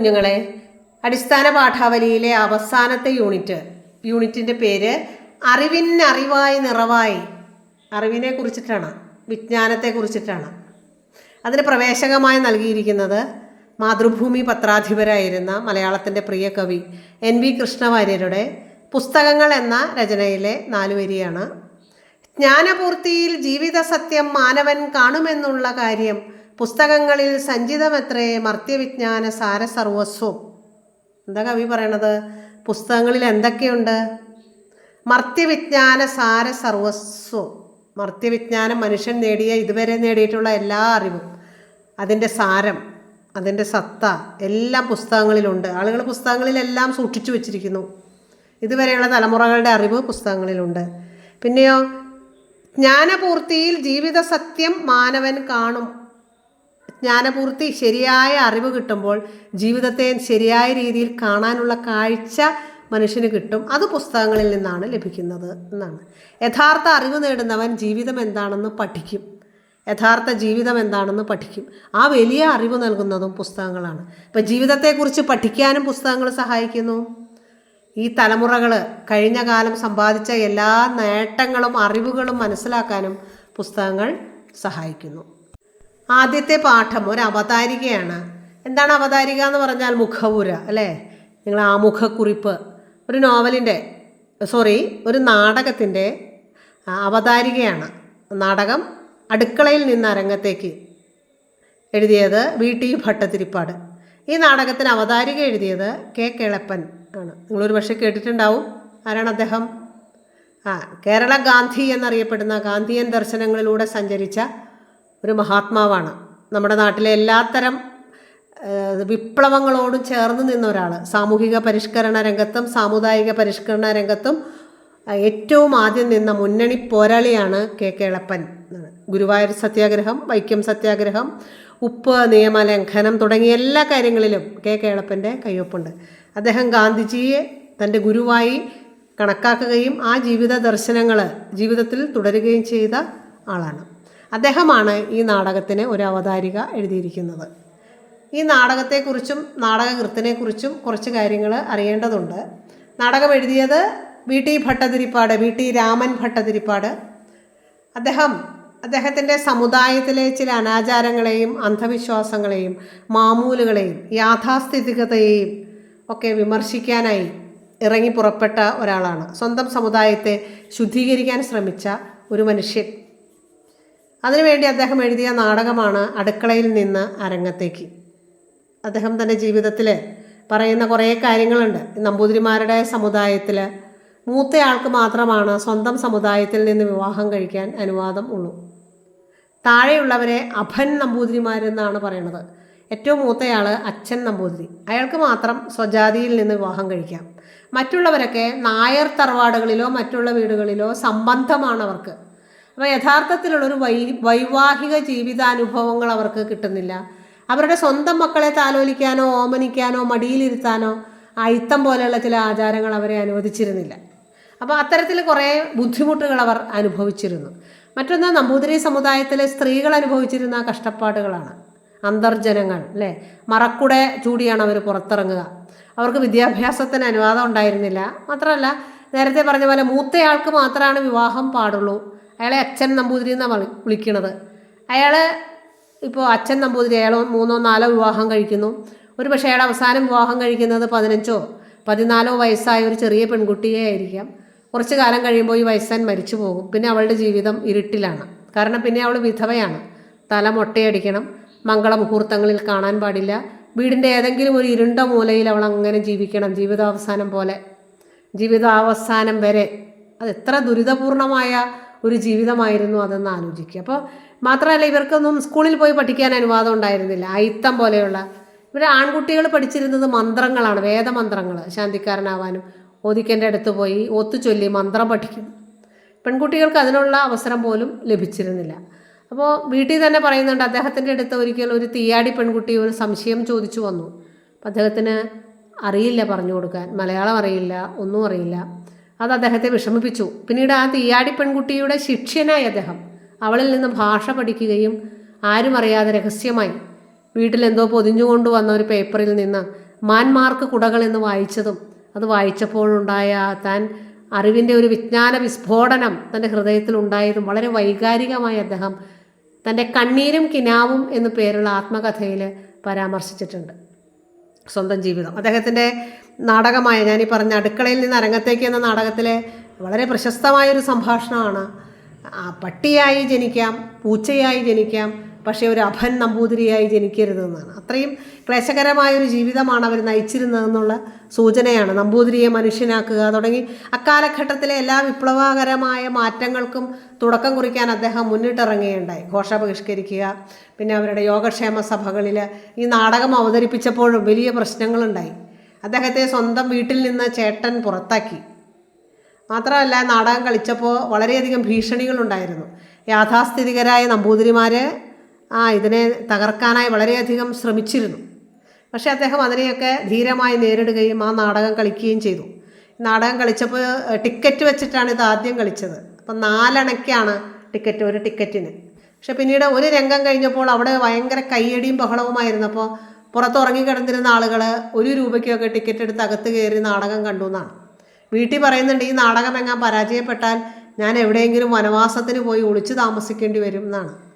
കുഞ്ഞുങ്ങളെ അടിസ്ഥാന പാഠാവലിയിലെ അവസാനത്തെ യൂണിറ്റ് യൂണിറ്റിന്റെ പേര് അറിവിനറിവായി നിറവായി അറിവിനെ കുറിച്ചിട്ടാണ് വിജ്ഞാനത്തെ കുറിച്ചിട്ടാണ്. അതിന് പ്രവേശകമായി നൽകിയിരിക്കുന്നത് മാതൃഭൂമി പത്രാധിപരായിരുന്ന മലയാളത്തിന്റെ പ്രിയ കവി എൻ വി കൃഷ്ണവാര്യരുടെ പുസ്തകങ്ങൾ എന്ന രചനയിലെ നാലുവരിയാണ് ജ്ഞാനപൂർത്തിയിൽ ജീവിത സത്യം മാനവൻ കാണുമെന്നുള്ള കാര്യം പുസ്തകങ്ങളിൽ സഞ്ചിതമത്രേ മർത്യവിജ്ഞാന സാരസർവസ്വം എന്താ കവി പറയണത്? പുസ്തകങ്ങളിൽ എന്തൊക്കെയുണ്ട്? മർത്യവിജ്ഞാന സാരസർവസ്വം മർത്യവിജ്ഞാനം മനുഷ്യൻ നേടിയ ഇതുവരെ നേടിയിട്ടുള്ള എല്ലാ അറിവും. അതിന്റെ സാരം അതിന്റെ സത്ത എല്ലാം പുസ്തകങ്ങളിലുണ്ട്. ആളുകൾ പുസ്തകങ്ങളിലെല്ലാം സൂക്ഷിച്ചു വച്ചിരിക്കുന്നു. ഇതുവരെയുള്ള തലമുറകളുടെ അറിവ് പുസ്തകങ്ങളിലുണ്ട്. പിന്നെയോ ജ്ഞാനപൂർത്തിയിൽ ജീവിത സത്യം മാനവൻ കാണും. ജ്ഞാനപൂർത്തി ശരിയായ അറിവ് കിട്ടുമ്പോൾ ജീവിതത്തെ ശരിയായ രീതിയിൽ കാണാനുള്ള കാഴ്ച മനുഷ്യന് കിട്ടും. അത് പുസ്തകങ്ങളിൽ നിന്നാണ് ലഭിക്കുന്നത് എന്നാണ്. യഥാർത്ഥ അറിവ് നേടുന്നവൻ ജീവിതം എന്താണെന്ന് പഠിക്കും. യഥാർത്ഥ ജീവിതം എന്താണെന്ന് പഠിക്കും. ആ വലിയ അറിവ് നൽകുന്നതും പുസ്തകങ്ങളാണ്. ഇപ്പം ജീവിതത്തെക്കുറിച്ച് പഠിക്കാനും പുസ്തകങ്ങൾ സഹായിക്കുന്നു. ഈ തലമുറകൾ കഴിഞ്ഞ കാലം സമ്പാദിച്ച എല്ലാ നേട്ടങ്ങളും അറിവുകളും മനസ്സിലാക്കാനും പുസ്തകങ്ങൾ സഹായിക്കുന്നു. ആദ്യത്തെ പാഠം ഒരു അവതാരികയാണ്. എന്താണ് അവതാരിക എന്ന് പറഞ്ഞാൽ മുഖവുര അല്ലേ? നിങ്ങൾ ആമുഖക്കുറിപ്പ്. ഒരു നോവലിന്റെ സോറി ഒരു നാടകത്തിന്റെ അവതാരികയാണ്. നാടകം അടുക്കളയിൽ നിന്ന് അരങ്ങത്തേക്ക് എഴുതിയത് വി. ടി. ഭട്ടതിരിപ്പാട്. ഈ നാടകത്തിന് അവതാരിക എഴുതിയത് കെ. കേളപ്പൻ ആണ്. നിങ്ങളൊരു പക്ഷേ കേട്ടിട്ടുണ്ടാവും. ആരാണ് അദ്ദേഹം? ആ കേരള ഗാന്ധി എന്നറിയപ്പെടുന്ന ഗാന്ധിയൻ ദർശനങ്ങളിലൂടെ സഞ്ചരിച്ച ഒരു മഹാത്മാവാണ്. നമ്മുടെ നാട്ടിലെ എല്ലാത്തരം വിപ്ലവങ്ങളോടും ചേർന്ന് നിന്ന ഒരാൾ സാമൂഹിക പരിഷ്കരണ രംഗത്തും സാമുദായിക പരിഷ്കരണ രംഗത്തും ഏറ്റവും ആദ്യം നിന്ന മുന്നണി പോരാളിയാണ് കെ കേളപ്പൻ ഗുരുവായൂർ സത്യാഗ്രഹം വൈക്കം സത്യാഗ്രഹം ഉപ്പ് നിയമലംഘനം തുടങ്ങിയ എല്ലാ കാര്യങ്ങളിലും കെ കേളപ്പന്റെ കയ്യൊപ്പുണ്ട്. അദ്ദേഹം ഗാന്ധിജിയെ തന്റെ ഗുരുവായി കണക്കാക്കുകയും ആ ജീവിത ദർശനങ്ങൾ ജീവിതത്തിൽ തുടരുകയും ചെയ്ത ആളാണ്. അദ്ദേഹമാണ് ഈ നാടകത്തിന് ഒരു അവതാരിക എഴുതിയിരിക്കുന്നത്. ഈ നാടകത്തെക്കുറിച്ചും നാടകകൃത്തിനെക്കുറിച്ചും കുറച്ച് കാര്യങ്ങൾ അറിയേണ്ടതുണ്ട്. നാടകം എഴുതിയത് V T Bhattathiripad V T Raman Bhattathiripad. അദ്ദേഹം അദ്ദേഹത്തിന്റെ സമുദായത്തിലെ ചില അനാചാരങ്ങളെയും അന്ധവിശ്വാസങ്ങളെയും മാമൂലുകളെയും യാഥാസ്ഥിതികതയെയും ഒക്കെ വിമർശിക്കാനായി ഇറങ്ങി പുറപ്പെട്ട ഒരാളാണ്. സ്വന്തം സമുദായത്തെ ശുദ്ധീകരിക്കാൻ ശ്രമിച്ച ഒരു മനുഷ്യൻ. അതിനുവേണ്ടി അദ്ദേഹം എഴുതിയ നാടകമാണ് അടുക്കളയിൽ നിന്ന് അരങ്ങത്തേക്ക്. അദ്ദേഹം തന്റെ ജീവിതത്തിൽ പറയുന്ന കുറേ കാര്യങ്ങളുണ്ട്. നമ്പൂതിരിമാരുടെ സമുദായത്തിൽ മൂത്തയാൾക്ക് മാത്രമാണ് സ്വന്തം സമുദായത്തിൽ നിന്ന് വിവാഹം കഴിക്കാൻ അനുവാദം ഉള്ളൂ. താഴെയുള്ളവരെ അഭൻ നമ്പൂതിരിമാരെന്നാണ് പറയുന്നത് ഏറ്റവും മൂത്തയാൾ അച്ഛൻ നമ്പൂതിരി. അയാൾക്ക് മാത്രം സ്വജാതിയിൽ നിന്ന് വിവാഹം കഴിക്കാം. മറ്റുള്ളവരൊക്കെ നായർ തറവാടുകളിലോ മറ്റുള്ള വീടുകളിലോ സംബന്ധമാണ് അവർക്ക് അപ്പോൾ യഥാർത്ഥത്തിലുള്ളൊരു വൈ വൈവാഹിക ജീവിതാനുഭവങ്ങൾ അവർക്ക് കിട്ടുന്നില്ല. അവരുടെ സ്വന്തം മക്കളെ താലോലിക്കാനോ ഓമനിക്കാനോ മടിയിലിരുത്താനോ അയിത്തം പോലെയുള്ള ചില ആചാരങ്ങൾ അവരെ അനുവദിച്ചിരുന്നില്ല. അപ്പോൾ അത്തരത്തിൽ കുറേ ബുദ്ധിമുട്ടുകൾ അവർ അനുഭവിച്ചിരുന്നു. മറ്റൊന്ന് നമ്പൂതിരി സമുദായത്തിലെ സ്ത്രീകൾ അനുഭവിച്ചിരുന്ന കഷ്ടപ്പാടുകളാണ്. അന്തർജനങ്ങൾ അല്ലേ? മറക്കുടെ ചൂടിയാണ് അവർ പുറത്തിറങ്ങുക. അവർക്ക് വിദ്യാഭ്യാസത്തിന് അനുവാദം ഉണ്ടായിരുന്നില്ല. മാത്രമല്ല നേരത്തെ പറഞ്ഞ പോലെ മൂത്തയാൾക്ക് മാത്രമാണ് വിവാഹം പാടുള്ളൂ. അയാളെ അച്ഛൻ നമ്പൂതിരി എന്നാണ് വിളി- വിളിക്കണത്. അയാൾ ഇപ്പോൾ അച്ഛൻ നമ്പൂതിരി അയാൾ മൂന്നോ നാലോ വിവാഹം കഴിക്കുന്നു. ഒരു പക്ഷേ അയാൾ അവസാനം വിവാഹം കഴിക്കുന്നത് പതിനഞ്ചോ പതിനാലോ വയസ്സായ ഒരു ചെറിയ പെൺകുട്ടിയെ ആയിരിക്കാം. കുറച്ച് കാലം കഴിയുമ്പോൾ ഈ വയസ്സൻ മരിച്ചു പോകും. പിന്നെ അവളുടെ ജീവിതം ഇരുട്ടിലാണ്. കാരണം പിന്നെ അവൾ വിധവയാണ്. തല മൊട്ടയടിക്കണം. മംഗളമുഹൂർത്തങ്ങളിൽ കാണാൻ പാടില്ല. വീടിന്റെ ഏതെങ്കിലും ഒരു ഇരുണ്ട മൂലയിൽ അവൾ അങ്ങനെ ജീവിക്കണം. ജീവിതാവസാനം പോലെ. ജീവിതാവസാനം വരെ. അത് എത്ര ദുരിതപൂർണമായ ഒരു ജീവിതമായിരുന്നു അതെന്ന് ആലോചിക്കുക. അപ്പോൾ മാത്രമല്ല ഇവർക്കൊന്നും സ്കൂളിൽ പോയി പഠിക്കാൻ അനുവാദം ഉണ്ടായിരുന്നില്ല. അയിത്തം പോലെയുള്ള ഇവർ ആൺകുട്ടികൾ പഠിച്ചിരുന്നത് മന്ത്രങ്ങളാണ് വേദമന്ത്രങ്ങൾ ശാന്തിക്കാരനാവാനും ഓദിക്കന്റെ അടുത്ത് പോയി ഒത്തുചൊല്ലി മന്ത്രം പഠിക്കും. പെൺകുട്ടികൾക്ക് അതിനുള്ള അവസരം പോലും ലഭിച്ചിരുന്നില്ല. അപ്പോൾ വീട്ടിൽ തന്നെ പറയുന്നുണ്ട് അദ്ദേഹത്തിന്റെ അടുത്ത് ഒരിക്കൽ ഒരു തീയാടി പെൺകുട്ടി ഒരു സംശയം ചോദിച്ചു വന്നു. അപ്പം അദ്ദേഹത്തിന് അറിയില്ല പറഞ്ഞു കൊടുക്കാൻ. മലയാളം അറിയില്ല ഒന്നും അറിയില്ല. അത് അദ്ദേഹത്തെ വിഷമിപ്പിച്ചു. പിന്നീട് ആ തീയാടി പെൺകുട്ടിയുടെ ശിക്ഷ്യനായി അദ്ദേഹം അവളിൽ നിന്ന് ഭാഷ പഠിക്കുകയും ആരും അറിയാതെ രഹസ്യമായി വീട്ടിലെന്തോ പൊതിഞ്ഞുകൊണ്ടു വന്ന ഒരു പേപ്പറിൽ നിന്ന് മാൻമാർക്ക് കുടകൾ എന്ന് വായിച്ചതും അത് വായിച്ചപ്പോഴുണ്ടായ താൻ അറിവിന്റെ ഒരു വിജ്ഞാന വിസ്ഫോടനം തന്റെ ഹൃദയത്തിൽ ഉണ്ടായതും വളരെ വൈകാരികമായി അദ്ദേഹം തന്റെ കണ്ണീരും കിനാവും എന്നു പേരുള്ള ആത്മകഥയിൽ പരാമർശിച്ചിട്ടുണ്ട്. സ്വന്തം ജീവിതം. അദ്ദേഹത്തിന്റെ നാടകമായ ഞാനീ പറഞ്ഞ അടുക്കളയിൽ നിന്ന് അരങ്ങത്തേക്ക് എന്ന നാടകത്തിലെ വളരെ പ്രശസ്തമായൊരു സംഭാഷണമാണ്. പട്ടിയായി ജനിക്കാം പൂച്ചയായി ജനിക്കാം പക്ഷേ ഒരു അഭൻ നമ്പൂതിരിയായി ജനിക്കരുതെന്നാണ്. അത്രയും ക്ലേശകരമായൊരു ജീവിതമാണ് അവർ നയിച്ചിരുന്നതെന്നുള്ള സൂചനയാണ് നമ്പൂതിരിയെ മനുഷ്യനാക്കുക തുടങ്ങി അക്കാലഘട്ടത്തിലെ എല്ലാ വിപ്ലവകരമായ മാറ്റങ്ങൾക്കും തുടക്കം കുറിക്കാൻ അദ്ദേഹം മുന്നിട്ടിറങ്ങുകയുണ്ടായി. ഘോഷ ബഹിഷ്കരിക്കുക പിന്നെ അവരുടെ യോഗക്ഷേമ സഭകളിൽ ഈ നാടകം അവതരിപ്പിച്ചപ്പോഴും വലിയ പ്രശ്നങ്ങളുണ്ടായി. അദ്ദേഹത്തെ സ്വന്തം വീട്ടിൽ നിന്ന് ചേട്ടൻ പുറത്താക്കി. മാത്രമല്ല നാടകം കളിച്ചപ്പോൾ വളരെയധികം ഭീഷണികളുണ്ടായിരുന്നു. യാഥാസ്ഥിതികരായ നമ്പൂതിരിമാർ ആ ഇതിനെ തകർക്കാനായി വളരെയധികം ശ്രമിച്ചിരുന്നു. പക്ഷേ അദ്ദേഹം അതിനെയൊക്കെ ധീരമായി നേരിടുകയും ആ നാടകം കളിക്കുകയും ചെയ്തു. നാടകം കളിച്ചപ്പോൾ ടിക്കറ്റ് വെച്ചിട്ടാണ് ഇത് ആദ്യം കളിച്ചത്. അപ്പം നാലണയ്ക്കാണ് ടിക്കറ്റ് ഒരു ടിക്കറ്റിന്. പക്ഷെ പിന്നീട് ഒരു രംഗം കഴിഞ്ഞപ്പോൾ അവിടെ ഭയങ്കര കയ്യടിയും ബഹളവുമായിരുന്നപ്പോൾ പുറത്ത് ഉറങ്ങിക്കിടന്നിരുന്ന ആളുകൾ ഒരു രൂപയ്ക്കൊക്കെ ടിക്കറ്റ് എടുത്ത് അകത്ത് കയറി നാടകം കണ്ടു എന്നാണ്. വീട്ടിൽ പറയുന്നുണ്ട് ഈ നാടകം എങ്ങാൻ പരാജയപ്പെട്ടാൽ ഞാൻ എവിടെയെങ്കിലും വനവാസത്തിന് പോയി ഒളിച്ചു താമസിക്കേണ്ടി വരും എന്നാണ്.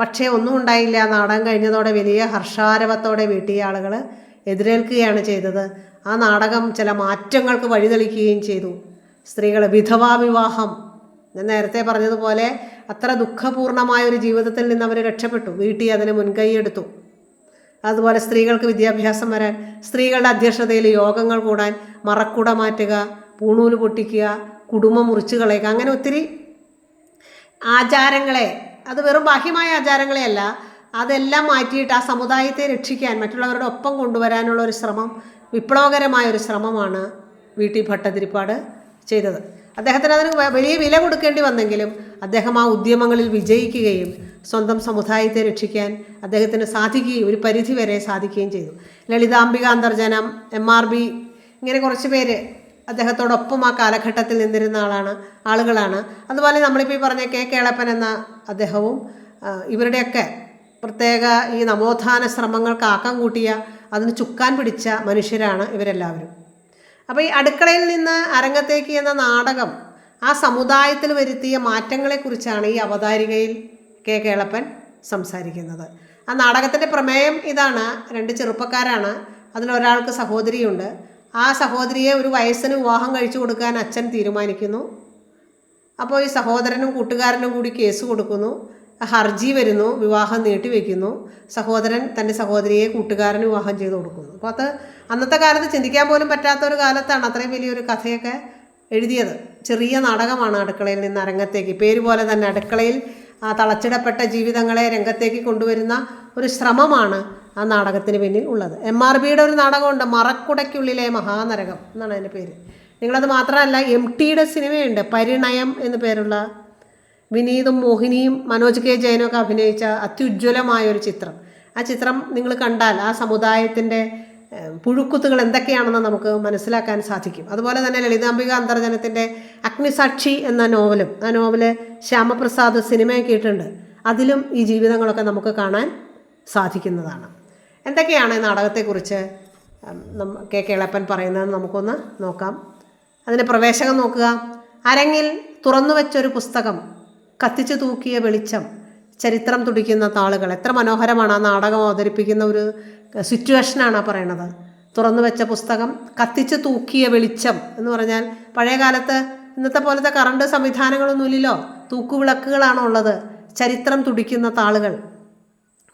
പക്ഷേ ഒന്നും ഉണ്ടായില്ല. നാടകം കഴിഞ്ഞതോടെ വലിയ ഹർഷാരവത്തോടെ വീട്ടിയ ആളുകൾ എതിരേൽക്കുകയാണ് ചെയ്തത്. ആ നാടകം ചില മാറ്റങ്ങൾക്ക് വഴിതെളിക്കുകയും ചെയ്തു. സ്ത്രീകൾ വിധവാ വിവാഹം. ഞാൻ നേരത്തെ പറഞ്ഞതുപോലെ അത്ര ദുഃഖപൂർണമായ ഒരു ജീവിതത്തിൽ നിന്ന് അവർ രക്ഷപ്പെട്ടു. വീട്ടിൽ അതിന് മുൻകൈയെടുത്തു. അതുപോലെ സ്ത്രീകൾക്ക് വിദ്യാഭ്യാസം വരാൻ സ്ത്രീകളുടെ അധ്യക്ഷതയിൽ യോഗങ്ങൾ കൂടാൻ മറക്കുട മാറ്റുക പൂണൂൽ പൊട്ടിക്കുക കുടുംബം മുറിച്ചു കളയുക അങ്ങനെ ഒത്തിരി ആചാരങ്ങളെ അത് വെറും ബാഹ്യമായ ആചാരങ്ങളെയല്ല. അതെല്ലാം മാറ്റിയിട്ട് ആ സമുദായത്തെ രക്ഷിക്കാൻ മറ്റുള്ളവരുടെ ഒപ്പം കൊണ്ടുവരാനുള്ള ഒരു ശ്രമം വിപ്ലവകരമായ ഒരു ശ്രമമാണ് വി. ടി. ഭട്ടതിരിപ്പാട് ചെയ്തത്. അദ്ദേഹത്തിന് അതിന് വലിയ വില കൊടുക്കേണ്ടി വന്നെങ്കിലും അദ്ദേഹം ആ ഉദ്യമങ്ങളിൽ വിജയിക്കുകയും സ്വന്തം സമുദായത്തെ രക്ഷിക്കാൻ അദ്ദേഹത്തിന് സാധിക്കുകയും ഒരു പരിധി വരെ സാധിക്കുകയും ചെയ്തു. Lalithambika Antharjanam M R B ഇങ്ങനെ കുറച്ച് പേര് അദ്ദേഹത്തോടൊപ്പം ആ കാലഘട്ടത്തിൽ നിന്നിരുന്ന ആളാണ് ആളുകളാണ്. അതുപോലെ നമ്മളിപ്പോൾ ഈ പറഞ്ഞ കെ കേളപ്പൻ എന്ന അദ്ദേഹവും ഇവരുടെയൊക്കെ പ്രത്യേക ഈ നവോത്ഥാന ശ്രമങ്ങൾക്ക് ആക്കം കൂട്ടിയ അതിന് ചുക്കാൻ പിടിച്ച മനുഷ്യരാണ് ഇവരെല്ലാവരും. അപ്പോൾ ഈ അടുക്കളയിൽ നിന്ന് അരങ്ങത്തേക്ക് എന്ന നാടകം ആ സമുദായത്തിൽ വരുത്തിയ മാറ്റങ്ങളെക്കുറിച്ചാണ് ഈ അവതാരികയിൽ കെ കേളപ്പൻ സംസാരിക്കുന്നത്. ആ നാടകത്തിന്റെ പ്രമേയം ഇതാണ്. രണ്ട് ചെറുപ്പക്കാരാണ്. അതിലൊരാൾക്ക് സഹോദരിയുണ്ട്. ആ സഹോദരിയെ ഒരു വയസ്സിന് വിവാഹം കഴിച്ചു കൊടുക്കാൻ അച്ഛൻ തീരുമാനിക്കുന്നു. അപ്പോൾ ഈ സഹോദരനും കൂട്ടുകാരനും കൂടി കേസ് കൊടുക്കുന്നു. ഹർജി വരുന്നു വിവാഹം നീട്ടിവെക്കുന്നു സഹോദരൻ തന്റെ സഹോദരിയെ കൂട്ടുകാരന് വിവാഹം ചെയ്ത് കൊടുക്കുന്നു. അപ്പോൾ അത് അന്നത്തെ കാലത്ത് ചിന്തിക്കാൻ പോലും പറ്റാത്ത ഒരു കാലത്താണ് അത്രയും വലിയൊരു കഥയൊക്കെ എഴുതിയത്. ചെറിയ നാടകമാണ് അടുക്കളയിൽ നിന്ന് അരങ്ങത്തേക്ക്. പേര് പോലെ തന്നെ അടുക്കളയിൽ തളച്ചിടപ്പെട്ട ജീവിതങ്ങളെ രംഗത്തേക്ക് കൊണ്ടുവരുന്ന ഒരു ശ്രമമാണ് ആ നാടകത്തിന് പിന്നിൽ ഉള്ളത്. എം ആർ ബിയുടെ ഒരു നാടകമുണ്ട് മറക്കുടയ്ക്കുള്ളിലെ മഹാനരകം എന്നാണ് അതിന്റെ പേര്. നിങ്ങളത് മാത്രമല്ല എം ടിയുടെ സിനിമയുണ്ട് പരിണയം എന്നു പേരുള്ള വിനീതും മോഹിനിയും മനോജ് കെ ജയനും ഒക്കെ അഭിനയിച്ച അത്യുജ്വലമായ ഒരു ചിത്രം. ആ ചിത്രം നിങ്ങൾ കണ്ടാൽ ആ സമുദായത്തിന്റെ പുഴുക്കുത്തുകൾ എന്തൊക്കെയാണെന്ന് നമുക്ക് മനസ്സിലാക്കാൻ സാധിക്കും. അതുപോലെ തന്നെ ലളിതാംബിക അന്തർജനത്തിന്റെ അഗ്നിസാക്ഷി എന്ന നോവലും ആ നോവൽ ശ്യാമപ്രസാദ് സിനിമയൊക്കെ ഇട്ടുണ്ട് അതിലും ഈ ജീവിതങ്ങളൊക്കെ നമുക്ക് കാണാൻ സാധിക്കുന്നതാണ്. എന്തൊക്കെയാണ് നാടകത്തെക്കുറിച്ച് കെ കേളപ്പൻ പറയുന്നത് നമുക്കൊന്ന് നോക്കാം. അതിന്റെ പ്രവേശകം നോക്കുക. അരങ്ങിൽ തുറന്നു വെച്ചൊരു പുസ്തകം കത്തിച്ചു തൂക്കിയ വെളിച്ചം ചരിത്രം തുടിക്കുന്ന താളുകൾ. എത്ര മനോഹരമാണ് ആ നാടകം അവതരിപ്പിക്കുന്ന ഒരു സിറ്റുവേഷനാണ് പറയണത്. തുറന്നു വെച്ച പുസ്തകം കത്തിച്ചു തൂക്കിയ വെളിച്ചം എന്ന് പറഞ്ഞാൽ പഴയ കാലത്ത് ഇന്നത്തെ പോലത്തെ കറണ്ട് സംവിധാനങ്ങളൊന്നുമില്ലല്ലോ തൂക്കുവിളക്കുകളാണോ ഉള്ളത് ചരിത്രം തുടിക്കുന്ന താളുകൾ.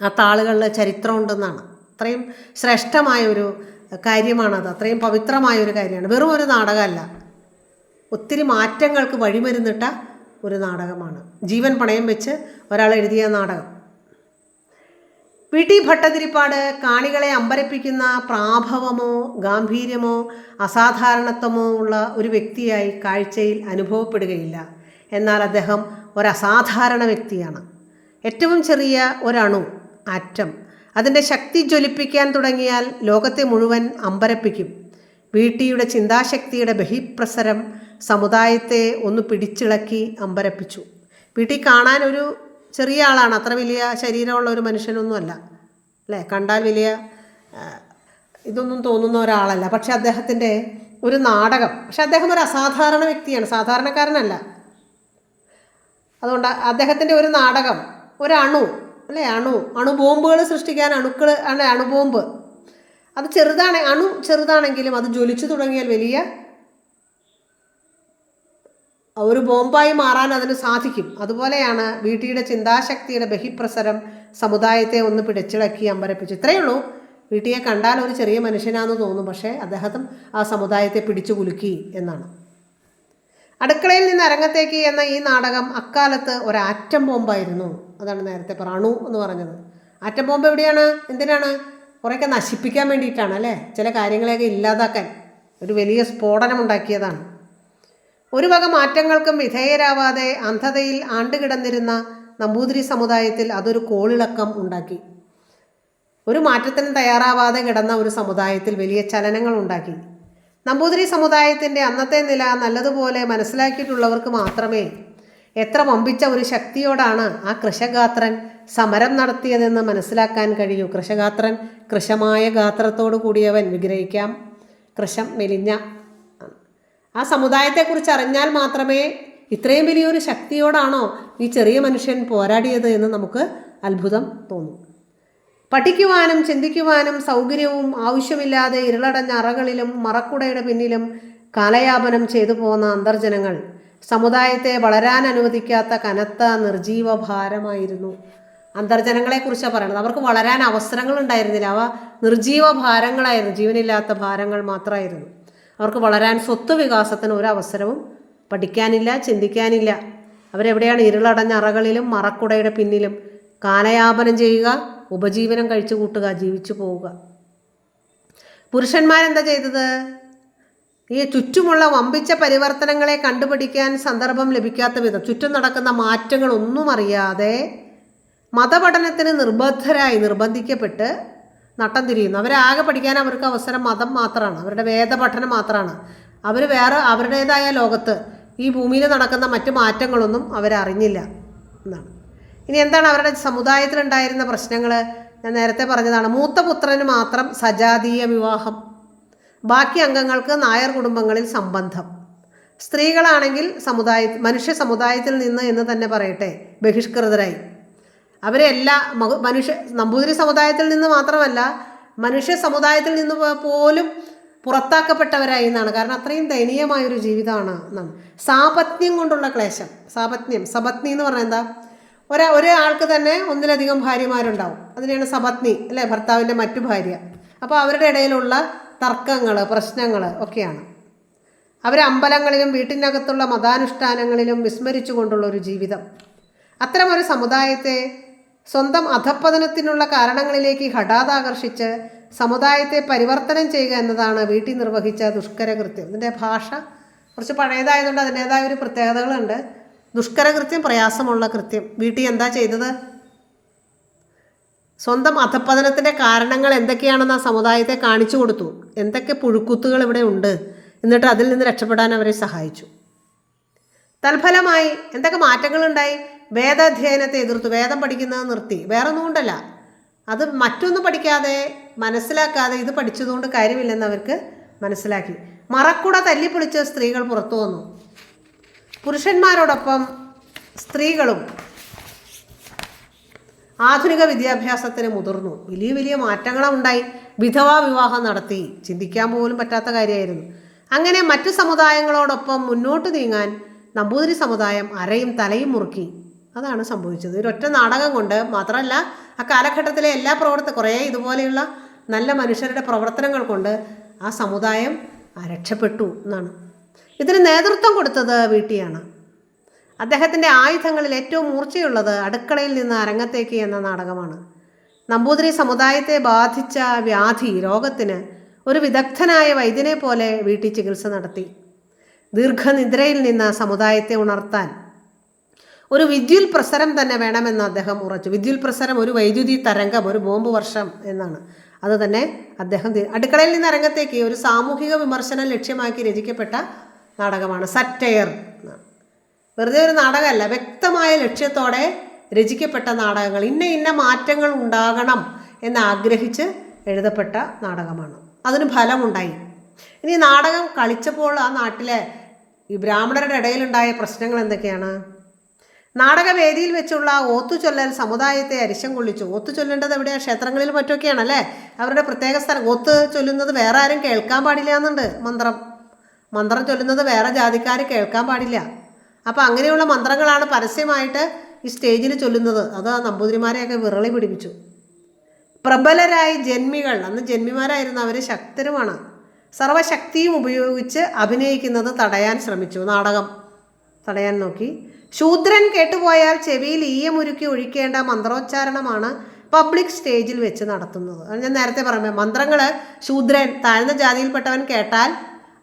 ആ താളുകളിൽ ചരിത്രമുണ്ടെന്നാണ് അത്രയും ശ്രേഷ്ഠമായ ഒരു കാര്യമാണത്. അത്രയും പവിത്രമായ ഒരു കാര്യമാണ്. വെറും ഒരു നാടകമല്ല. ഒത്തിരി മാറ്റങ്ങൾക്ക് വഴിമരുന്നിട്ട ഒരു നാടകമാണ്. ജീവൻ പണയം വെച്ച് ഒരാൾ എഴുതിയ നാടകം. വി ടി ഭട്ടതിരിപ്പാട് കാണികളെ അമ്പരപ്പിക്കുന്ന പ്രാഭവമോ ഗാംഭീര്യമോ അസാധാരണത്വമോ ഉള്ള ഒരു വ്യക്തിയായി കാഴ്ചയിൽ അനുഭവപ്പെടുകയില്ല. എന്നാൽ അദ്ദേഹം ഒരു അസാധാരണ വ്യക്തിയാണ്. ഏറ്റവും ചെറിയ ഒരണു ആറ്റം അതിന്റെ ശക്തി ജ്വലിപ്പിക്കാൻ തുടങ്ങിയാൽ ലോകത്തെ മുഴുവൻ അമ്പരപ്പിക്കും. വീട്ടിയുടെ ചിന്താശക്തിയുടെ ബഹിപ്രസരം സമുദായത്തെ ഒന്ന് പിടിച്ചിളക്കി അമ്പരപ്പിച്ചു. വീട്ടിൽ കാണാൻ ഒരു ചെറിയ ആളാണ്. അത്ര വലിയ ശരീരമുള്ള ഒരു മനുഷ്യനൊന്നുമല്ല. അല്ലേ? കണ്ടാൽ വലിയ ഇതൊന്നും തോന്നുന്ന ഒരാളല്ല. പക്ഷെ അദ്ദേഹത്തിന്റെ ഒരു നാടകം പക്ഷെ അദ്ദേഹം ഒരു അസാധാരണ വ്യക്തിയാണ്. സാധാരണക്കാരനല്ല. അതുകൊണ്ട് അദ്ദേഹത്തിന്റെ ഒരു നാടകം ഒരണു അല്ലേ? അണു. അണുബോംബുകൾ സൃഷ്ടിക്കാൻ അണുക്കൾ ആണ് അണുബോംബ്. അത് ചെറുതാണ്. അണു ചെറുതാണെങ്കിലും അത് ജ്വലിച്ചു തുടങ്ങിയാൽ വലിയ ഒരു ബോംബായി മാറാൻ അതിന് സാധിക്കും. അതുപോലെയാണ് വീട്ടിയുടെ ചിന്താശക്തിയുടെ ബഹിപ്രസരം സമുദായത്തെ ഒന്ന് പിടിച്ചിളക്കി അമ്പരപ്പിച്ചു. ഇത്രയേ ഉള്ളൂ. വീട്ടിയെ കണ്ടാൽ ഒരു ചെറിയ മനുഷ്യനാണെന്ന് തോന്നും. പക്ഷേ അദ്ദേഹം ആ സമുദായത്തെ പിടിച്ചു കുലുക്കി എന്നാണ്. അടുക്കളയിൽ നിന്ന് അരങ്ങത്തേക്ക് എന്ന ഈ നാടകം അക്കാലത്ത് ഒരാറ്റം ബോംബായിരുന്നു. അതാണ് നേരത്തെ പറ അണു എന്ന് പറഞ്ഞത്. ആറ്റം ബോംബ് എവിടെയാണ്? എന്തിനാണ്? കുറേയൊക്കെ നശിപ്പിക്കാൻ വേണ്ടിയിട്ടാണ് അല്ലേ? ചില കാര്യങ്ങളെയൊക്കെ ഇല്ലാതാക്കാൻ ഒരു വലിയ സ്ഫോടനം ഉണ്ടാക്കിയതാണ് ഒരു വക മാറ്റങ്ങൾക്കും വിധേയരാവാതെ അന്ധതയിൽ ആണ്ടുകിടന്നിരുന്ന നമ്പൂതിരി സമുദായത്തിൽ അതൊരു കോളിളക്കം ഉണ്ടാക്കി. ഒരു മാറ്റത്തിനും തയ്യാറാവാതെ കിടന്ന ഒരു സമുദായത്തിൽ വലിയ ചലനങ്ങൾ ഉണ്ടാക്കി. നമ്പൂതിരി സമുദായത്തിന്റെ അന്നത്തെ നില നല്ലതുപോലെ മനസ്സിലാക്കിയിട്ടുള്ളവർക്ക് മാത്രമേ എത്ര വമ്പിച്ച ഒരു ശക്തിയോടാണ് ആ കൃഷഗാത്രൻ സമരം നടത്തിയതെന്ന് മനസ്സിലാക്കാൻ കഴിയൂ. കൃഷഗാത്രൻ കൃഷമായ ഗാത്രത്തോടു കൂടിയവൻ വിഗ്രഹിക്കാം. കൃശം മെലിഞ്ഞ ആ സമുദായത്തെക്കുറിച്ച് അറിഞ്ഞാൽ മാത്രമേ ഇത്രയും വലിയൊരു ശക്തിയോടാണോ ഈ ചെറിയ മനുഷ്യൻ പോരാടിയത് എന്ന് നമുക്ക് അത്ഭുതം തോന്നും. പഠിക്കുവാനും ചിന്തിക്കുവാനും സൗകര്യവും ആവശ്യമില്ലാതെ ഇരുളടഞ്ഞ അറകളിലും മറക്കുടയുടെ പിന്നിലും കാലയാപനം ചെയ്തു പോകുന്ന അന്തർജനങ്ങൾ സമുദായത്തെ വളരാൻ അനുവദിക്കാത്ത കനത്ത നിർജീവ ഭാരമായിരുന്നു. അന്തർജനങ്ങളെക്കുറിച്ചാണ് പറയുന്നത് അവർക്ക് വളരാൻ അവസരങ്ങൾ ഉണ്ടായിരുന്നില്ല. അവ നിർജീവ ഭാരങ്ങളായിരുന്നു. ജീവനില്ലാത്ത ഭാരങ്ങൾ മാത്രമായിരുന്നു. അവർക്ക് വളരാൻ സ്വത്ത് വികാസത്തിന് ഒരു അവസരവും പഠിക്കാനില്ല ചിന്തിക്കാനില്ല. അവരെവിടെയാണ് ഇരുളടഞ്ഞ അറകളിലും മറക്കുടയുടെ പിന്നിലും കാലയാപനം ചെയ്യുക? ഉപജീവനം കഴിച്ചു കൂട്ടുക ജീവിച്ചു പോവുക. പുരുഷന്മാരെന്താ ചെയ്തത്? ഈ ചുറ്റുമുള്ള വമ്പിച്ച പരിവർത്തനങ്ങളെ കണ്ടുപിടിക്കാൻ സന്ദർഭം ലഭിക്കാത്ത വിധം ചുറ്റും നടക്കുന്ന മാറ്റങ്ങളൊന്നും അറിയാതെ മതപഠനത്തിന് നിർബന്ധരായി നിർബന്ധിക്കപ്പെട്ട് നട്ടം തിരിയുന്നു. അവരാകെ പഠിക്കാൻ അവർക്ക് അവസരം മതം മാത്രമാണ്. അവരുടെ വേദപഠനം മാത്രമാണ്. അവർ വേറെ അവരുടേതായ ലോകത്ത് ഈ ഭൂമിയിൽ നടക്കുന്ന മറ്റു മാറ്റങ്ങളൊന്നും അവരറിഞ്ഞില്ല എന്നാണ്. ഇനി എന്താണ് അവരുടെ സമുദായത്തിലുണ്ടായിരുന്ന പ്രശ്നങ്ങൾ ഞാൻ നേരത്തെ പറഞ്ഞതാണ് മൂത്ത പുത്രന് മാത്രം സജാതീയ വിവാഹം ബാക്കി അംഗങ്ങൾക്ക് നായർ കുടുംബങ്ങളിൽ സംബന്ധം. സ്ത്രീകളാണെങ്കിൽ സമുദായ മനുഷ്യ സമുദായത്തിൽ നിന്ന് എന്ന് തന്നെ പറയട്ടെ ബഹിഷ്കൃതരായി. അവരെ എല്ലാ മനുഷ്യ നമ്പൂതിരി സമുദായത്തിൽ നിന്ന് മാത്രമല്ല മനുഷ്യ സമുദായത്തിൽ നിന്ന് പോലും പുറത്താക്കപ്പെട്ടവരായി എന്നാണ്. കാരണം അത്രയും ദയനീയമായൊരു ജീവിതമാണ് എന്നാണ് സാപത്നിയം കൊണ്ടുള്ള ക്ലേശം. സാപത്യം സപത്നി എന്ന് പറഞ്ഞാൽ എന്താ? ഒരാ ഒരാൾക്ക് തന്നെ ഒന്നിലധികം ഭാര്യമാരുണ്ടാവും. അതിനെയാണ് സപത്നി അല്ലേ? ഭർത്താവിന്റെ മറ്റു ഭാര്യ. അപ്പോൾ അവരുടെ ഇടയിലുള്ള തർക്കങ്ങൾ പ്രശ്നങ്ങൾ ഒക്കെയാണ്. അവർ അമ്പലങ്ങളിലും വീട്ടിനകത്തുള്ള മതാനുഷ്ഠാനങ്ങളിലും വിസ്മരിച്ചു കൊണ്ടുള്ള ഒരു ജീവിതം. അത്തരമൊരു സമുദായത്തെ സ്വന്തം അധപ്പതനത്തിനുള്ള കാരണങ്ങളിലേക്ക് ഹഠാതാകർഷിച്ച് സമുദായത്തെ പരിവർത്തനം ചെയ്യുക എന്നതാണ് വീട്ടിൽ നിർവഹിച്ച ദുഷ്കരകൃത്യം. ഇതിന്റെ ഭാഷ കുറച്ച് പഴയതായതുകൊണ്ട് അതിന്റേതായ ഒരു പ്രത്യേകതകളുണ്ട്. ദുഷ്കര കൃത്യം പ്രയാസമുള്ള കൃത്യം. വീട്ടിൽ എന്താ ചെയ്തത്? സ്വന്തം അധപ്പതനത്തിന്റെ കാരണങ്ങൾ എന്തൊക്കെയാണെന്ന് ആ സമുദായത്തെ കാണിച്ചു കൊടുത്തു. എന്തൊക്കെ പുഴുക്കുത്തുകൾ ഇവിടെ ഉണ്ട്? എന്നിട്ട് അതിൽ നിന്ന് രക്ഷപ്പെടാൻ അവരെ സഹായിച്ചു. തൽഫലമായി എന്തൊക്കെ മാറ്റങ്ങളുണ്ടായി? വേദാധ്യയനത്തെ എതിർത്തു. വേദം പഠിക്കുന്നത് നിർത്തി. വേറെ ഒന്നും കൊണ്ടല്ല അത് മറ്റൊന്നും പഠിക്കാതെ മനസ്സിലാക്കാതെ ഇത് പഠിച്ചതുകൊണ്ട് കാര്യമില്ലെന്ന് അവർക്ക് മനസ്സിലാക്കി. മറക്കുട തല്ലിപ്പൊളിച്ച് സ്ത്രീകൾ പുറത്തു വന്നു. പുരുഷന്മാരോടൊപ്പം സ്ത്രീകളും ആധുനിക വിദ്യാഭ്യാസത്തിന് മുതിർന്നു. വലിയ വലിയ മാറ്റങ്ങളുണ്ടായി. വിധവാ വിവാഹം നടത്തി. ചിന്തിക്കാൻ പോലും പറ്റാത്ത കാര്യമായിരുന്നു. അങ്ങനെ മറ്റു സമുദായങ്ങളോടൊപ്പം മുന്നോട്ട് നീങ്ങാൻ നമ്പൂതിരി സമുദായം അരയും തലയും മുറുക്കി. അതാണ് സംഭവിച്ചത്. ഒരൊറ്റ നാടകം കൊണ്ട് മാത്രമല്ല ആ കാലഘട്ടത്തിലെ എല്ലാ പ്രവർത്ത കുറേ ഇതുപോലെയുള്ള നല്ല മനുഷ്യരുടെ പ്രവർത്തനങ്ങൾ കൊണ്ട് ആ സമുദായം രക്ഷപ്പെട്ടു എന്നാണ്. ഇതിന് നേതൃത്വം കൊടുത്തത് വീട്ടിയാണ്. അദ്ദേഹത്തിന്റെ ആയുധങ്ങളിൽ ഏറ്റവും മൂർച്ചയുള്ളത് അടുക്കളയിൽ നിന്ന് അരങ്ങത്തേക്ക് എന്ന നാടകമാണ്. നമ്പൂതിരി സമുദായത്തെ ബാധിച്ച വ്യാധി രോഗത്തിന് ഒരു വിദഗ്ധനായ വൈദ്യനെ പോലെ വീട്ടിൽ ചികിത്സ നടത്തി. ദീർഘനിദ്രയിൽ നിന്ന് സമുദായത്തെ ഉണർത്താൻ ഒരു വിദ്യുൽ പ്രസരം തന്നെ വേണമെന്ന് അദ്ദേഹം ഉറച്ചു. വിദ്യുൽ പ്രസരം ഒരു വൈദ്യുതി തരംഗം ഒരു ബോംബ് വർഷം എന്നാണ്. അത് തന്നെ അദ്ദേഹം അടുക്കളയിൽ നിന്ന് അരങ്ങത്തേക്ക് ഒരു സാമൂഹിക വിമർശനം ലക്ഷ്യമാക്കി രചിക്കപ്പെട്ട നാടകമാണ് സറ്റയർ വെറുതെ ഒരു നാടകമല്ല വ്യക്തമായ ലക്ഷ്യത്തോടെ രചിക്കപ്പെട്ട നാടകങ്ങൾ ഇന്ന ഇന്ന മാറ്റങ്ങൾ ഉണ്ടാകണം എന്ന് ആഗ്രഹിച്ച് എഴുതപ്പെട്ട നാടകമാണ്. അതിന് ഫലമുണ്ടായി. ഇനി നാടകം കളിച്ചപ്പോൾ ആ നാട്ടിലെ ഈ ബ്രാഹ്മണരുടെ ഇടയിലുണ്ടായ പ്രശ്നങ്ങൾ എന്തൊക്കെയാണ്? നാടകവേദിയിൽ വെച്ചുള്ള ഓത്തുചൊല്ലൽ സമുദായത്തെ അരിശം കൊള്ളിച്ചു. ഓത്തു ചൊല്ലേണ്ടത് എവിടെയാണ് ക്ഷേത്രങ്ങളിൽ മറ്റൊക്കെയാണല്ലേ അവരുടെ പ്രത്യേക സ്ഥലം. ഓത്ത് ചൊല്ലുന്നത് വേറെ ആരും കേൾക്കാൻ പാടില്ല എന്നുണ്ട്. മന്ത്രം. മന്ത്രം ചൊല്ലുന്നത് വേറെ ജാതിക്കാർ കേൾക്കാൻ പാടില്ല. അപ്പോൾ അങ്ങനെയുള്ള മന്ത്രങ്ങളാണ് പരസ്യമായിട്ട് ഈ സ്റ്റേജിൽ ചൊല്ലുന്നത്. അത് നമ്പൂതിരിമാരെയൊക്കെ വിറളി പിടിപ്പിച്ചു. പ്രബലരായ ജന്മികൾ. അന്ന് ജന്മിമാരായിരുന്നു അവർ ശക്തരുമാണ്. സർവശക്തിയും ഉപയോഗിച്ച് അഭിനയിക്കുന്നത് തടയാൻ ശ്രമിച്ചു. നാടകം തടയാൻ നോക്കി. ശൂദ്രൻ കേട്ടുപോയാൽ ചെവിയിൽ ഈയമുരുക്കി ഒഴിക്കേണ്ട മന്ത്രോച്ചാരണമാണ് പബ്ലിക് സ്റ്റേജിൽ വെച്ച് നടത്തുന്നത്. ഞാൻ നേരത്തെ പറഞ്ഞു മന്ത്രങ്ങൾ ശൂദ്രൻ താഴ്ന്ന ജാതിയിൽപ്പെട്ടവൻ കേട്ടാൽ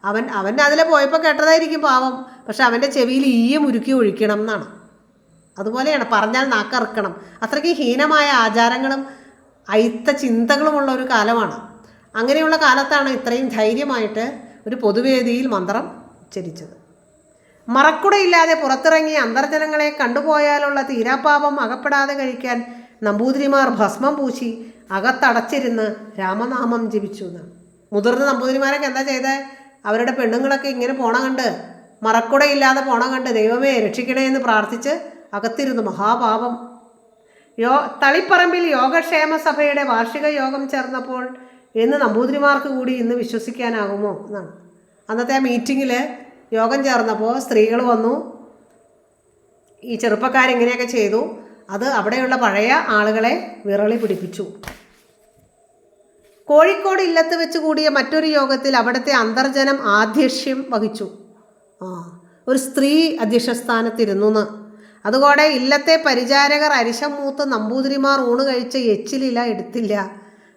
അവൻ അവൻ അതിലെ പോയപ്പോൾ കേട്ടതായിരിക്കും പാവം പക്ഷെ അവന്റെ ചെവിയിൽ ഈയം ഉരുക്കി ഒഴിക്കണം എന്നാണ്. അതുപോലെയാണ് പറഞ്ഞാൽ നാക്കറുക്കണം. അത്രയ്ക്ക് ഹീനമായ ആചാരങ്ങളും അയിത്ത ചിന്തകളുമുള്ള ഒരു കാലമാണ്. അങ്ങനെയുള്ള കാലത്താണ് ഇത്രയും ധൈര്യമായിട്ട് ഒരു പൊതുവേദിയിൽ മന്ത്രം ഉച്ചരിച്ചത്. മറക്കുടയില്ലാതെ പുറത്തിറങ്ങി അന്തർജനങ്ങളെ കണ്ടുപോയാലുള്ള തീരാപാപം അകപ്പെടാതെ കഴിക്കാൻ നമ്പൂതിരിമാർ ഭസ്മം പൂശി അകത്തടച്ചിരുന്ന് രാമനാമം ജപിച്ചു എന്ന് മുതിർന്ന നമ്പൂതിരിമാരൊക്കെ എന്താ ചെയ്തത് അവരുടെ പെണ്ണുങ്ങളൊക്കെ ഇങ്ങനെ പോണ കണ്ട് മറക്കുടയില്ലാതെ പോണ കണ്ട് ദൈവമേ രക്ഷിക്കണേ എന്ന് പ്രാർത്ഥിച്ച് അകത്തിരുന്നു മഹാപാപം. യോ തളിപ്പറമ്പിൽ യോഗക്ഷേമ സഭയുടെ വാർഷിക യോഗം ചേർന്നപ്പോൾ എന്ന് നമ്പൂതിരിമാർക്ക് കൂടി ഇന്ന് വിശ്വസിക്കാനാകുമോ എന്നാണ്. അന്നത്തെ ആ മീറ്റിങ്ങിൽ യോഗം ചേർന്നപ്പോൾ സ്ത്രീകൾ വന്നു. ഈ ചെറുപ്പക്കാരിങ്ങനെയൊക്കെ ചെയ്തു. അത് അവിടെയുള്ള പഴയ ആളുകളെ വിറളി പിടിപ്പിച്ചു. കോഴിക്കോട് ഇല്ലത്ത് വെച്ച് കൂടിയ മറ്റൊരു യോഗത്തിൽ അവിടുത്തെ അന്തർജനം ആധ്യക്ഷ്യം വഹിച്ചു. ആ ഒരു സ്ത്രീ അധ്യക്ഷ സ്ഥാനത്തിരുന്നു എന്ന് അതുകൂടെ ഇല്ലത്തെ പരിചാരകർ അരിശം മൂത്ത് നമ്പൂതിരിമാർ ഊണ് കഴിച്ച എച്ചിലില എടുത്തില്ല.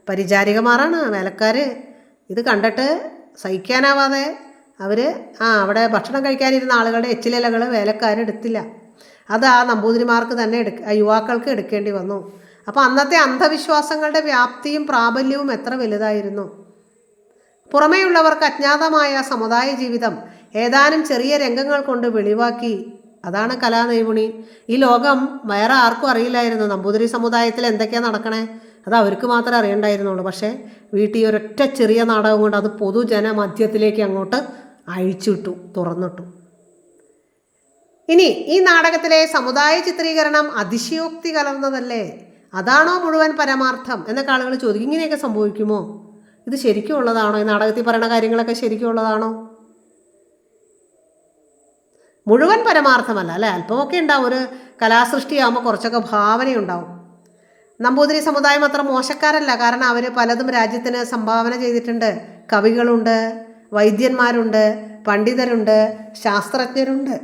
പരിചാരികമാരാണ് വേലക്കാർ ഇത് കണ്ടിട്ട് സഹിക്കാനാവാതെ അവർ ആ അവിടെ ഭക്ഷണം കഴിക്കാനിരുന്ന ആളുകളുടെ എച്ചിലിലകൾ വേലക്കാരെടുത്തില്ല അത് ആ നമ്പൂതിരിമാർക്ക് തന്നെ എടുക്ക യുവാക്കൾക്ക് എടുക്കേണ്ടി വന്നു. അപ്പോൾ അന്നത്തെ അന്ധവിശ്വാസങ്ങളുടെ വ്യാപ്തിയും പ്രാബല്യവും എത്ര വലുതായിരുന്നു. പുറമേയുള്ളവർക്ക് അജ്ഞാതമായ സമുദായ ജീവിതം ഏതാനും ചെറിയ രംഗങ്ങൾ കൊണ്ട് വെളിവാക്കി. അതാണ് കലാനൈപുണി. ഈ ലോകം വേറെ ആർക്കും അറിയില്ലായിരുന്നു. നമ്പൂതിരി സമുദായത്തിൽ എന്തൊക്കെയാണ് നടക്കണേ? അത് അവർക്ക് മാത്രമേ അറിയണ്ടായിരുന്നുള്ളൂ. പക്ഷേ വീട്ടിൽ ഒരൊറ്റ ചെറിയ നാടകം കൊണ്ട് അത് പൊതുജന മധ്യത്തിലേക്ക് അങ്ങോട്ട് അഴിച്ചിട്ടു തുറന്നിട്ടു. ഇനി ഈ നാടകത്തിലെ സമുദായ ചിത്രീകരണം അതിശയോക്തി കലർന്നതല്ലേ? അതാണോ മുഴുവൻ പരമാർത്ഥം? എന്നൊക്കെ ആളുകൾ ചോദിക്കും. ഇങ്ങനെയൊക്കെ സംഭവിക്കുമോ? ഇത് ശരിക്കും ഉള്ളതാണോ? ഈ നാടകത്തിൽ പറയുന്ന കാര്യങ്ങളൊക്കെ ശരിക്കും ഉള്ളതാണോ? മുഴുവൻ പരമാർത്ഥമല്ല അല്ലേ? അല്പമൊക്കെ ഉണ്ടാവും. ഒരു കലാസൃഷ്ടിയാകുമ്പോൾ കുറച്ചൊക്കെ ഭാവനയുണ്ടാവും. നമ്പൂതിരി സമുദായം അത്ര മോശക്കാരല്ല. കാരണം അവർ പലതും രാജ്യത്തിന് സംഭാവന ചെയ്തിട്ടുണ്ട്. കവികളുണ്ട് വൈദ്യന്മാരുണ്ട് പണ്ഡിതരുണ്ട് ശാസ്ത്രജ്ഞരുണ്ട്.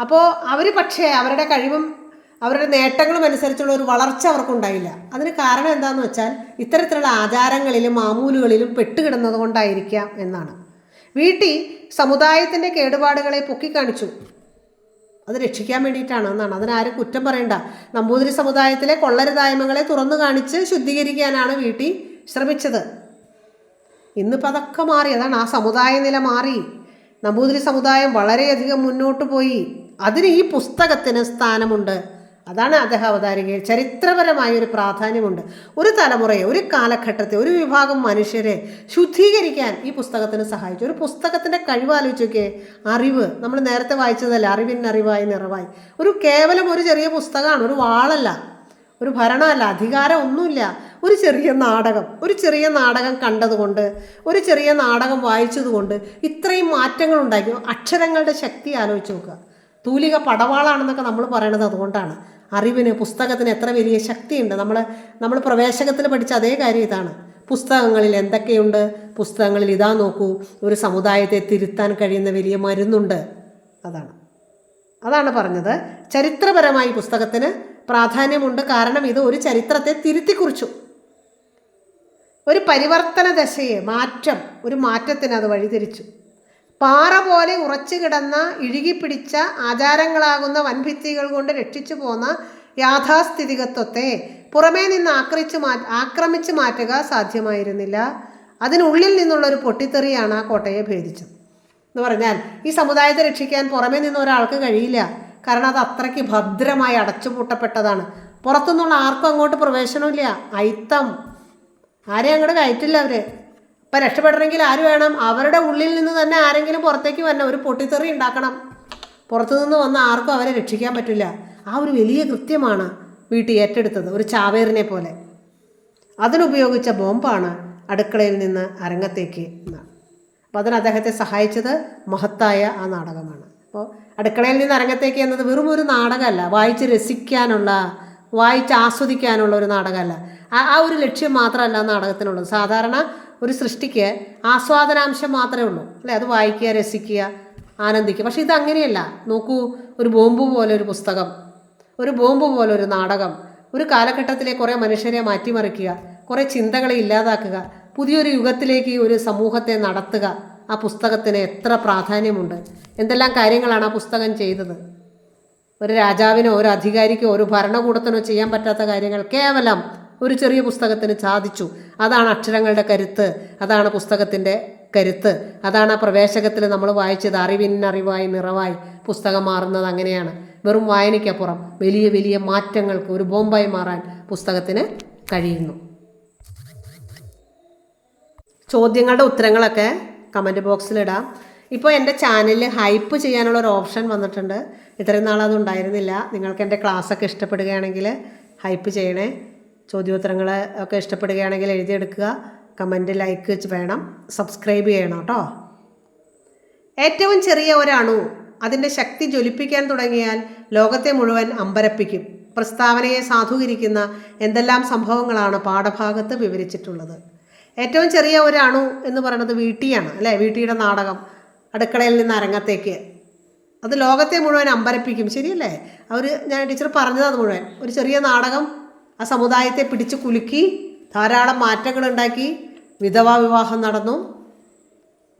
അപ്പോൾ അവർ പക്ഷേ അവരുടെ കഴിവും അവരുടെ നേട്ടങ്ങളും അനുസരിച്ചുള്ള ഒരു വളർച്ച അവർക്കുണ്ടായില്ല. അതിന് കാരണം എന്താണെന്ന് വെച്ചാൽ ഇത്തരത്തിലുള്ള ആചാരങ്ങളിലും മാമൂലുകളിലും പെട്ടുകിടന്നത് കൊണ്ടായിരിക്കാം എന്നാണ്. വീട്ടിൽ സമുദായത്തിന്റെ കേടുപാടുകളെ പൊക്കിക്കാണിച്ചു. അത് രക്ഷിക്കാൻ വേണ്ടിയിട്ടാണ് എന്നാണ്. അതിനാരും കുറ്റം പറയണ്ട. നമ്പൂതിരി സമുദായത്തിലെ കൊള്ളരുതായ്മകളെ തുറന്നു കാണിച്ച് ശുദ്ധീകരിക്കാനാണ് വീട്ടിൽ ശ്രമിച്ചത്. ഇന്നിപ്പോൾ അതൊക്കെ മാറി. അതാണ് ആ സമുദായ നില മാറി. നമ്പൂതിരി സമുദായം വളരെയധികം മുന്നോട്ട് പോയി. അതിന് ഈ പുസ്തകത്തിന് സ്ഥാനമുണ്ട്. അതാണ് അദ്ദേഹം അവതാരികയിൽ ചരിത്രപരമായ ഒരു പ്രാധാന്യമുണ്ട്. ഒരു തലമുറയെ ഒരു കാലഘട്ടത്തെ ഒരു വിഭാഗം മനുഷ്യരെ ശുദ്ധീകരിക്കാൻ ഈ പുസ്തകത്തിന് സഹായിച്ചു. ഒരു പുസ്തകത്തിന്റെ കഴിവ് ആലോചിച്ചൊക്കെ അറിവ്. നമ്മൾ നേരത്തെ വായിച്ചതല്ല? അറിവിന്റെ അറിവായി നിറവായി. ഒരു കേവലം ഒരു ചെറിയ പുസ്തകമാണ്. ഒരു വാളല്ല. ഒരു ഭരണമല്ല അധികാരം ഒന്നുമില്ല ഒരു ചെറിയ നാടകം ഒരു ചെറിയ നാടകം കണ്ടതുകൊണ്ട് ഒരു ചെറിയ നാടകം വായിച്ചതുകൊണ്ട് ഇത്രയും മാറ്റങ്ങൾ ഉണ്ടാക്കി. അക്ഷരങ്ങളുടെ ശക്തി ആലോചിച്ച് നോക്കുക. തൂലിക പടവാളാണെന്നൊക്കെ നമ്മൾ പറയണത് അതുകൊണ്ടാണ്. അറിവിന് പുസ്തകത്തിന് എത്ര വലിയ ശക്തിയുണ്ട്. നമ്മൾ നമ്മൾ പ്രവേശകത്തിൽ പഠിച്ച അതേ കാര്യം ഇതാണ്. പുസ്തകങ്ങളിൽ എന്തൊക്കെയുണ്ട്? പുസ്തകങ്ങളിൽ ഇതാ നോക്കൂ. ഒരു സമുദായത്തെ തിരുത്താൻ കഴിയുന്ന വലിയ മരുന്നുണ്ട്. അതാണ്. അതാണ് പറഞ്ഞത്. ചരിത്രപരമായി പുസ്തകത്തിന് പ്രാധാന്യമുണ്ട്. കാരണം ഇത് ഒരു ചരിത്രത്തെ തിരുത്തി കുറിച്ചു ഒരു പരിവർത്തന ദശയെ മാറ്റം ഒരു മാറ്റത്തിന് അത് വഴിതിരിച്ചു. പാറ പോലെ ഉറച്ചു കിടന്ന ഇഴുകിപ്പിടിച്ച ആചാരങ്ങളാകുന്ന വൻഭിത്തികൾ കൊണ്ട് രക്ഷിച്ചു പോന്ന യാഥാസ്ഥിതികത്വത്തെ പുറമേ നിന്ന് ആക്രമിച്ചു മാ ആക്രമിച്ചു മാറ്റുക സാധ്യമായിരുന്നില്ല. അതിനുള്ളിൽ നിന്നുള്ള ഒരു പൊട്ടിത്തെറിയാണ് ആ കോട്ടയെ ഭേദിച്ചത്. എന്ന് പറഞ്ഞാൽ ഈ സമുദായത്തെ രക്ഷിക്കാൻ പുറമേ നിന്ന് ഒരാൾക്ക് കഴിയില്ല. കാരണം അത് അത്രയ്ക്ക് ഭദ്രമായി അടച്ചുപൂട്ടപ്പെട്ടതാണ്. പുറത്തുനിന്നുള്ള ആർക്കും അങ്ങോട്ട് പ്രവേശനമില്ല അയിത്തം. ആരെയും അങ്ങോട്ട് കയറ്റില്ല അവർ ഇപ്പം രക്ഷപ്പെടണമെങ്കിൽ ആര് വേണം? അവരുടെ ഉള്ളിൽ നിന്ന് തന്നെ ആരെങ്കിലും പുറത്തേക്ക് വരണം. ഒരു പൊട്ടിത്തെറി ഉണ്ടാക്കണം. പുറത്തു നിന്ന് വന്ന ആർക്കും അവരെ രക്ഷിക്കാൻ പറ്റില്ല. ആ ഒരു വലിയ കൃത്യമാണ് വീട്ടിൽ ഏറ്റെടുത്തത്. ഒരു ചാവേറിനെ പോലെ. അതിനുപയോഗിച്ച ബോംബാണ് അടുക്കളയിൽ നിന്ന് അരങ്ങത്തേക്ക് അപ്പോൾ അതിന് അദ്ദേഹത്തെ സഹായിച്ചത് മഹത്തായ ആ നാടകമാണ്. അപ്പോൾ അടുക്കളയിൽ നിന്ന് അരങ്ങത്തേക്ക് എന്നത് വെറും ഒരു നാടകമല്ല. വായിച്ച് രസിക്കാനുള്ള വായിച്ച് ആസ്വദിക്കാനുള്ള ഒരു നാടകമല്ല. ആ ഒരു ലക്ഷ്യം മാത്രമല്ല നാടകത്തിനുള്ളത്. സാധാരണ ഒരു സൃഷ്ടിക്ക് ആസ്വാദനാംശം മാത്രമേ ഉള്ളൂ. അല്ലേ? അത് വായിക്കുക രസിക്കുക ആനന്ദിക്കുക. പക്ഷേ ഇത് അങ്ങനെയല്ല നോക്കൂ ഒരു ബോംബ് പോലെ ഒരു പുസ്തകം ഒരു ബോംബ് പോലെ ഒരു നാടകം ഒരു കാലഘട്ടത്തിലെ കുറേ മനുഷ്യരെ മാറ്റിമറിക്കുക കുറേ ചിന്തകളെ ഇല്ലാതാക്കുക പുതിയൊരു യുഗത്തിലേക്ക് ഒരു സമൂഹത്തെ നടത്തുക ആ പുസ്തകത്തിന് എത്ര പ്രാധാന്യമുണ്ട്? എന്തെല്ലാം കാര്യങ്ങളാണ് ആ പുസ്തകം ചെയ്തത്? ഒരു രാജാവിനോ ഒരു അധികാരിക്കോ ഒരു ഭരണകൂടത്തിനോ ചെയ്യാൻ പറ്റാത്ത കാര്യങ്ങൾ കേവലം ഒരു ചെറിയ പുസ്തകത്തിന് സാധിച്ചു. അതാണ് അക്ഷരങ്ങളുടെ കരുത്ത്. അതാണ് പുസ്തകത്തിന്റെ കരുത്ത്. അതാണ് ആ പ്രവേശകത്തിൽ നമ്മൾ വായിച്ചത്. അറിവിനറിവായി നിറവായി പുസ്തകം മാറുന്നത് അങ്ങനെയാണ്. വെറും വായനയ്ക്കപ്പുറം വലിയ വലിയ മാറ്റങ്ങൾക്ക് ഒരു ബോംബായി മാറാൻ പുസ്തകത്തിന് കഴിയുന്നു. ചോദ്യങ്ങളുടെ ഉത്തരങ്ങളൊക്കെ കമന്റ് ബോക്സിലിടാം. ഇപ്പോൾ എന്റെ ചാനലിൽ ഹൈപ്പ് ചെയ്യാനുള്ള ഒരു ഓപ്ഷൻ വന്നിട്ടുണ്ട്. ഇത്രയും നാളത് ഉണ്ടായിരുന്നില്ല. നിങ്ങൾക്ക് എന്റെ ക്ലാസ്സൊക്കെ ഇഷ്ടപ്പെടുകയാണെങ്കിൽ ഹൈപ്പ് ചെയ്യണേ. ചോദ്യോത്തരങ്ങൾ ഒക്കെ ഇഷ്ടപ്പെടുകയാണെങ്കിൽ എഴുതിയെടുക്കുക. കമന്റ് ലൈക്ക് വേണം. സബ്സ്ക്രൈബ് ചെയ്യണം കേട്ടോ. ഏറ്റവും ചെറിയ ഒരണു അതിന്റെ ശക്തി ജ്വലിപ്പിക്കാൻ തുടങ്ങിയാൽ ലോകത്തെ മുഴുവൻ അമ്പരപ്പിക്കും. പ്രസ്താവനയെ സാധൂകരിക്കുന്ന എന്തെല്ലാം സംഭവങ്ങളാണ് പാഠഭാഗത്ത് വിവരിച്ചിട്ടുള്ളത്. ഏറ്റവും ചെറിയ ഒരു അണു എന്ന് പറയുന്നത് വീട്ടിയാണ് അല്ലേ? വീട്ടിയുടെ നാടകം അടുക്കളയിൽ നിന്ന് അരങ്ങത്തേക്ക്. അത് ലോകത്തെ മുഴുവൻ അമ്പരപ്പിക്കും ശരിയല്ലേ? അവർ ഞാൻ ടീച്ചർ പറഞ്ഞത് മുഴുവൻ. ഒരു ചെറിയ നാടകം ആ സമുദായത്തെ പിടിച്ചു കുലുക്കി ധാരാളം മാറ്റങ്ങൾ ഉണ്ടാക്കി വിധവാ വിവാഹം നടന്നു.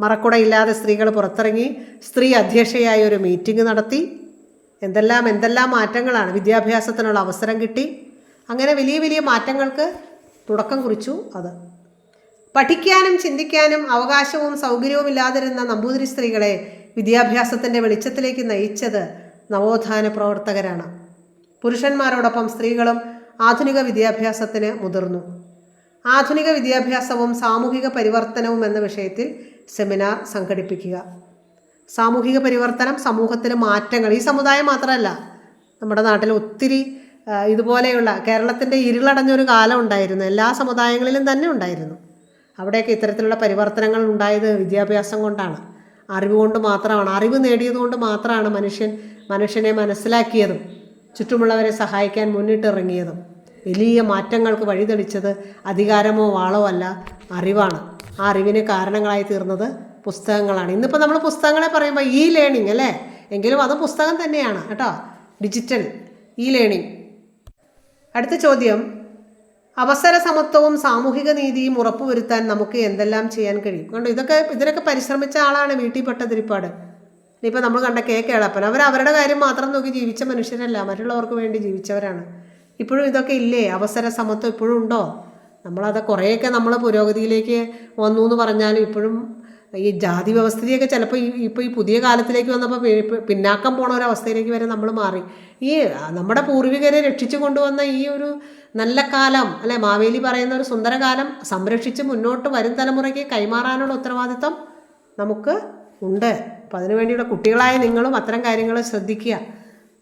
മറക്കുടയില്ലാതെ സ്ത്രീകൾ പുറത്തിറങ്ങി സ്ത്രീ അധ്യക്ഷയായ ഒരു മീറ്റിംഗ് നടത്തി. എന്തെല്ലാം എന്തെല്ലാം മാറ്റങ്ങളാണ്? വിദ്യാഭ്യാസത്തിനുള്ള അവസരം കിട്ടി. അങ്ങനെ വലിയ വലിയ മാറ്റങ്ങൾക്ക് തുടക്കം കുറിച്ചു അത്. പഠിക്കാനും ചിന്തിക്കാനും അവകാശവും സൗകര്യവും ഇല്ലാതിരുന്ന നമ്പൂതിരി സ്ത്രീകളെ വിദ്യാഭ്യാസത്തിന്റെ വെളിച്ചത്തിലേക്ക് നയിച്ചത് നവോത്ഥാന പ്രവർത്തകരാണ്. പുരുഷന്മാരോടൊപ്പം സ്ത്രീകളും ആധുനിക വിദ്യാഭ്യാസത്തിന് മുതിർന്നു. ആധുനിക വിദ്യാഭ്യാസവും സാമൂഹിക പരിവർത്തനവും എന്ന വിഷയത്തിൽ സെമിനാർ സംഘടിപ്പിക്കുക. സാമൂഹിക പരിവർത്തനം സമൂഹത്തിലെ മാറ്റങ്ങൾ ഈ സമുദായം മാത്രമല്ല നമ്മുടെ നാട്ടിൽ ഒത്തിരി ഇതുപോലെയുള്ള കേരളത്തിന്റെ ഇരുളടഞ്ഞൊരു കാലം ഉണ്ടായിരുന്നു. എല്ലാ സമുദായങ്ങളിലും തന്നെ ഉണ്ടായിരുന്നു. അവിടെയൊക്കെ ഇത്തരത്തിലുള്ള പരിവർത്തനങ്ങൾ ഉണ്ടായത് വിദ്യാഭ്യാസം കൊണ്ടാണ്. അറിവ് കൊണ്ട് മാത്രമാണ്. അറിവ് നേടിയത് കൊണ്ട് മാത്രമാണ് മനുഷ്യൻ മനുഷ്യനെ മനസ്സിലാക്കിയതും ചുറ്റുമുള്ളവരെ സഹായിക്കാൻ മുന്നിട്ടിറങ്ങിയതും. വലിയ മാറ്റങ്ങൾക്ക് വഴിതെളിച്ചത് അധികാരമോ വാളോ അല്ല അറിവാണ്. ആ അറിവിന് കാരണങ്ങളായി തീർന്നത് പുസ്തകങ്ങളാണ്. ഇന്നിപ്പോൾ നമ്മൾ പുസ്തകങ്ങളെ പറയുമ്പോൾ ഇ ലേണിംഗ് അല്ലേ? എങ്കിലും അത് പുസ്തകം തന്നെയാണ് കേട്ടോ. ഡിജിറ്റൽ ഇ ലേണിംഗ് അടുത്ത ചോദ്യം. അവസര സമത്വവും സാമൂഹിക നീതിയും ഉറപ്പുവരുത്താൻ നമുക്ക് എന്തെല്ലാം ചെയ്യാൻ കഴിയും? കണ്ടോ ഇതൊക്കെ ഇതിനൊക്കെ പരിശ്രമിച്ച ആളാണ് വീട്ടിൽ പെട്ടതിരിപ്പാട് ഇനിയിപ്പോൾ നമ്മൾ കണ്ട കെ കേളപ്പൻ അവർ അവരുടെ കാര്യം മാത്രം നോക്കി ജീവിച്ച മനുഷ്യരല്ല മറ്റുള്ളവർക്ക് വേണ്ടി ജീവിച്ചവരാണ്. ഇപ്പോഴും ഇതൊക്കെ ഇല്ലേ? അവസര സമത്വം ഇപ്പോഴും ഉണ്ടോ? നമ്മളത് കുറേയൊക്കെ നമ്മൾ പുരോഗതിയിലേക്ക് വന്നു എന്ന് പറഞ്ഞാലും ഇപ്പോഴും ഈ ജാതി വ്യവസ്ഥിതിയൊക്കെ ചിലപ്പോൾ ഈ ഇപ്പോൾ ഈ പുതിയ കാലത്തിലേക്ക് വന്നപ്പോൾ പിന്നാക്കം പോണ ഒരു അവസ്ഥയിലേക്ക് വരെ നമ്മൾ മാറി. ഈ നമ്മുടെ പൂർവികരെ രക്ഷിച്ചു കൊണ്ടുവന്ന ഈ ഒരു നല്ല കാലം അല്ലെ? മാവേലി പറയുന്ന ഒരു സുന്ദരകാലം സംരക്ഷിച്ച് മുന്നോട്ട് വരും തലമുറയ്ക്ക് കൈമാറാനുള്ള ഉത്തരവാദിത്വം നമുക്ക് ഉണ്ട്. അപ്പോൾ അതിനു വേണ്ടിയുള്ള കുട്ടികളായ നിങ്ങളും അത്തരം കാര്യങ്ങൾ ശ്രദ്ധിക്കുക.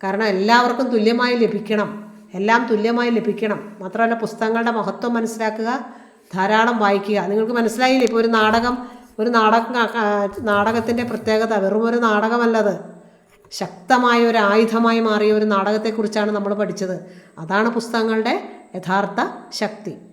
കാരണം എല്ലാവർക്കും തുല്യമായി ലഭിക്കണം. എല്ലാം തുല്യമായി ലഭിക്കണം. മാത്രമല്ല പുസ്തകങ്ങളുടെ മഹത്വം മനസ്സിലാക്കുക ധാരാളം വായിക്കുക. നിങ്ങൾക്ക് മനസ്സിലായില്ലേ? ഇപ്പോൾ ഒരു നാടകം ഒരു നാടക നാടകത്തിന്റെ പ്രത്യേകത വെറും ഒരു നാടകമല്ലത്. ശക്തമായ ഒരു ആയുധമായി മാറിയ ഒരു നാടകത്തെക്കുറിച്ചാണ് നമ്മൾ പഠിച്ചത്. അതാണ് പുസ്തകങ്ങളുടെ യഥാർത്ഥ ശക്തി.